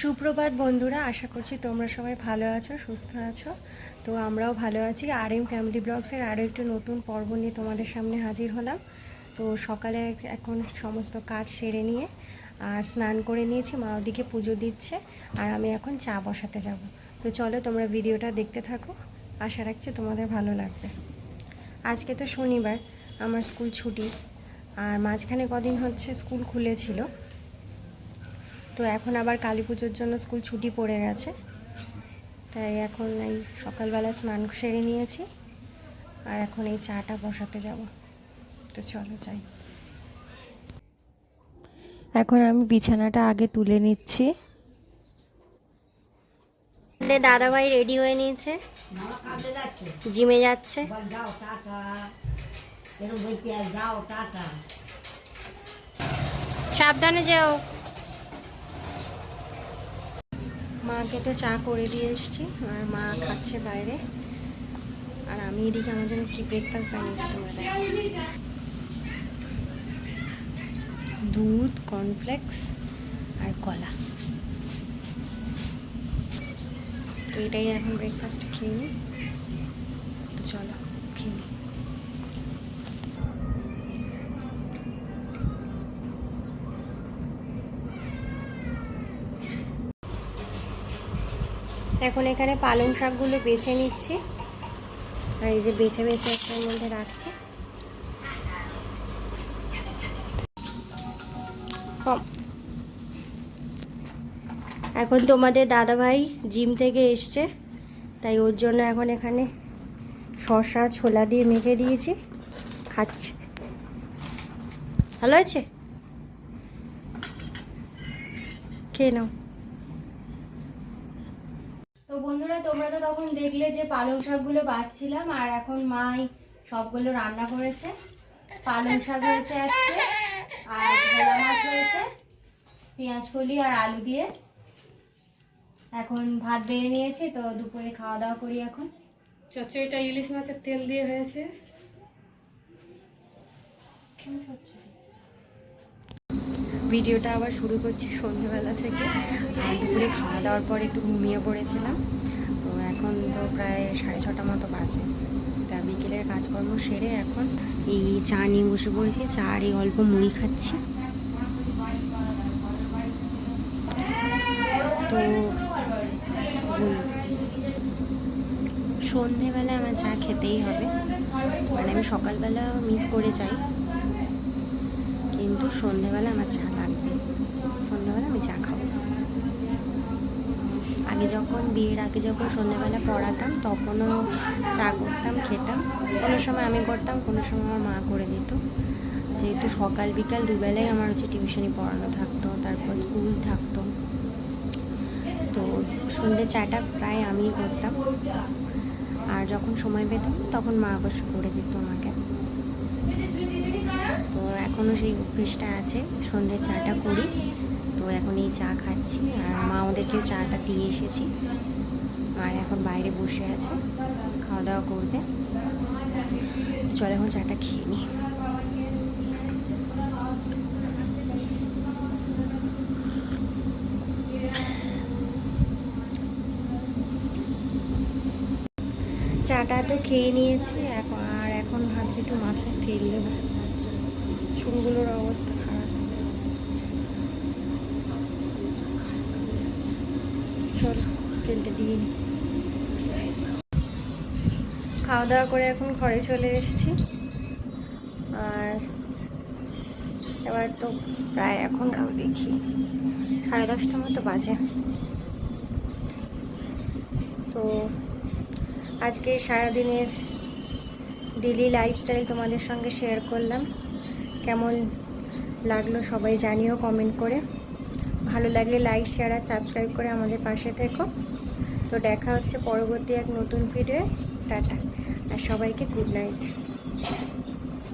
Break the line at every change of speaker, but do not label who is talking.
সুপ্রভাত বন্ধুরা, আশা করছি তোমরা সবাই ভালো আছো, সুস্থ আছো। তো আমরাও ভালো আছি। আর এম ফ্যামিলি ব্লগসের আরও একটু নতুন পর্ব নিয়ে তোমাদের সামনে হাজির হলাম। তো সকালে এখন সমস্ত কাজ সেরে নিয়ে আর স্নান করে নিয়েছি, মা ওদিকে পুজো দিচ্ছে আর আমি এখন চা বসাতে যাব। তো চলো তোমরা ভিডিওটা দেখতে থাকো, আশা রাখছি তোমাদের ভালো লাগবে। আজকে তো শনিবার, আমার স্কুল ছুটি আর মাঝখানে কদিন হচ্ছে স্কুল খুলেছিল। তো এখন আবার কালী পুজোর জন্য স্কুল ছুটি পড়ে গেছে। তাই এখন এই সকালবেলা স্নান সেরে নিয়েছি। আর এখন এই চাটা বসাতে যাব। তো চলো যাই। এখন আমি বিছানাটা আগে তুলে নিচ্ছি। দাদাভাই রেডি হয়ে নিয়েছে। জিমে যাচ্ছে। সাবধানে যাও। মাকে তো চা করে দিয়ে এসছি, আর মা খাচ্ছে বাইরে। আর আমি এদিকে আমার জন্য কি ব্রেকফাস্ট বানিয়েছি তোমরা দুধ কর্নফ্লেক্স আর কলা। তো এটাই এখন ব্রেকফাস্ট খেয়ে নিই। তো চলো, খেয়ে নিই। এখন এখানে পালং শাকগুলো বেছে নিচ্ছি। আর এই যে বেছে বেছে একটার মধ্যে রাখছি। এখন তোমাদের দাদাভাই জিম থেকে এসছে, তাই ওর জন্য এখন এখানে শসা, ছোলা দিয়ে মেখে দিয়েছি, খাচ্ছে। ভালো আছে খেয়ে নাও। বন্ধুরা তোমরা তো তখন দেখলে যে পালং শাকগুলো বাচ্ছিলাম আর এখন মাই সবগুলো রান্না করেছে। পালং শাক হয়েছে আজকে আর ভোলা মাছ হয়েছে পেঁয়াজ কলি আর আলু দিয়ে। এখন ভাত বেড়ে নিয়েছি তো দুপুরে খাওয়া দাওয়া করি এখন।
চচ্চড়িটা ইলিশ মাছের তেল দিয়ে হয়েছে।
ভিডিওটা আবার শুরু করছি সন্ধ্যেবেলা থেকে। দুপুরে খাওয়া দাওয়ার পর একটু ঘুমিয়ে পড়েছিলাম। তো এখন তো প্রায় সাড়ে ছটা মতো বাজে। তা বিকেলের কাজকর্ম সেরে এখন এই চা নিয়ে বসে পড়েছি। চা আর এই অল্প মুড়ি খাচ্ছি। তো বলি, সন্ধেবেলা আমার চা খেতেই হবে। মানে আমি সকালবেলা মিস করে যাই। কিন্তু সন্ধেবেলা আমার চা লাগবে। সন্ধেবেলা আমি চা খাব। আগে যখন, বিয়ের আগে যখন সন্ধেবেলা পড়াতাম, তখনও চা করতাম, খেতাম। কোনো সময় আমি করতাম, কোনো সময় আমার মা করে দিত। যেহেতু সকাল, বিকাল দুবেলায় আমার হচ্ছে টিউশনি পড়ানো থাকতো, তারপর স্কুল থাকতো। তো সন্ধ্যে চাটা প্রায় আমিই করতাম। আর যখন সময় পেতাম, তখন মা অবশ্য করে দিত আমাকে। তো এখনও সেই অভ্যেসটা আছে, সন্ধ্যে চাটা করি। তো এখন এই চা খাচ্ছি আর মা ওদেরকেও চাটা দিয়ে এসেছি। আর এখন বাইরে বসে আছে খাওয়া দাওয়া করবে। চল এখন চাটা খেয়ে নিই চাটা তো খেয়ে নিয়েছি, এখন একটু মাথায় তেল দেবো চুলগুলোর অবস্থা খারাপ। দিয়ে খাওয়া দাওয়া করে এখন ঘরে চলে এসেছি। আর এবার তো প্রায় এখন দেখি। সাড়ে দশটা মতো বাজে। তো আজকে সারাদিনের ডেলি লাইফস্টাইল তোমাদের সঙ্গে শেয়ার করলাম। কেমন লাগল সবাই জানিও কমেন্ট করে। ভালো লাগলে লাইক শেয়ার আর সাবস্ক্রাইব করে আমাদের পাশে থেকো। তো দেখা হচ্ছে পরবর্তী এক নতুন ভিডিও টাটা। আর সবাইকে গুড নাইট